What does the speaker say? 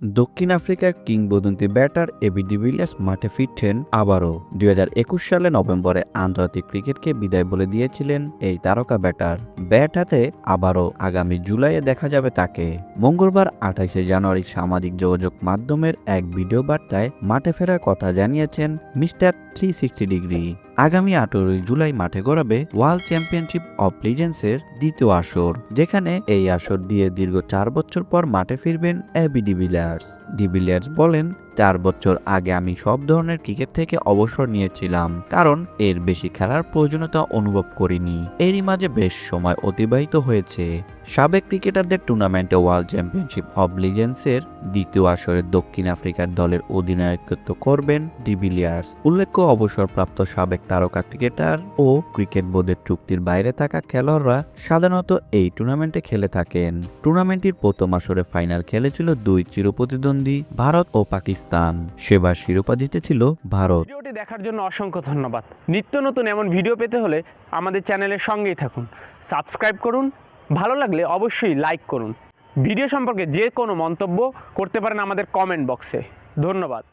দক্ষিণ আফ্রিকার কিংবদন্তি ব্যাটার এবি ডিভিলিয়ার্স মাঠে ফিরছেন আবারও। দুই হাজার একুশ সালে নভেম্বরে আন্তর্জাতিক ক্রিকেটকে বিদায় বলে দিয়েছিলেন এই তারকা ব্যাটার। ব্যাট হাতে আবারও আগামী জুলাইয়ে দেখা যাবে তাকে। মঙ্গলবার আঠাইশে জানুয়ারি সামাজিক যোগাযোগ মাধ্যমের এক ভিডিও বার্তায় মাঠে ফেরার কথা জানিয়েছেন মিস্টার থ্রি ডিগ্রি। আগামী আঠেরোই জুলাই মাঠে গড়াবে ওয়ার্ল্ড চ্যাম্পিয়নশিপ অব লিজেন্সের দ্বিতীয় আসর, যেখানে এই আসর দিয়ে দীর্ঘ চার বছর পর মাঠে ফিরবেন এবি ডিভিলিয়ার্স ডিভিলিয়ার্স বলেন চার বছর আগে আমি সব ধরনের ক্রিকেট থেকে অবসর নিয়েছিলাম, কারণ এর বেশি খেলার প্রয়োজনীয়তা অনুভব করিনি। এরই মাঝে বেশ সময় অতিবাহিত হয়েছে। সাবেক ক্রিকেটারদের টুর্নামেন্টে ওয়ার্ল্ড চ্যাম্পিয়নশিপ অব লিজেন্সের দ্বিতীয় আসরে দক্ষিণ আফ্রিকার দলের অধিনায়কত্ব করবেন ডিভিলিয়ার্স উল্লেখ্য, অবসরপ্রাপ্ত সাবেক তারকা ক্রিকেটার ও ক্রিকেট বোর্ডের চুক্তির বাইরে থাকা খেলোয়াড়রা সাধারণত এই টুর্নামেন্টে খেলে থাকেন। টুর্নামেন্টটির প্রথম আসরে ফাইনাল খেলেছিল দুই চিরপ্রতিদ্বন্দ্বী, ভারত ও পাকিস্তান। সেবার শিরোপা জিতেছিল ভারত। ভিডিওটি দেখার জন্য অসংখ্য ধন্যবাদ। নিত্য নতুন এমন ভিডিও পেতে হলে আমাদের চ্যানেলের সঙ্গেই থাকুন। সাবস্ক্রাইব করুন, ভালো লাগলে অবশ্যই লাইক করুন। ভিডিও সম্পর্কে যে কোনো মন্তব্য করতে পারেন আমাদের কমেন্ট বক্সে। ধন্যবাদ।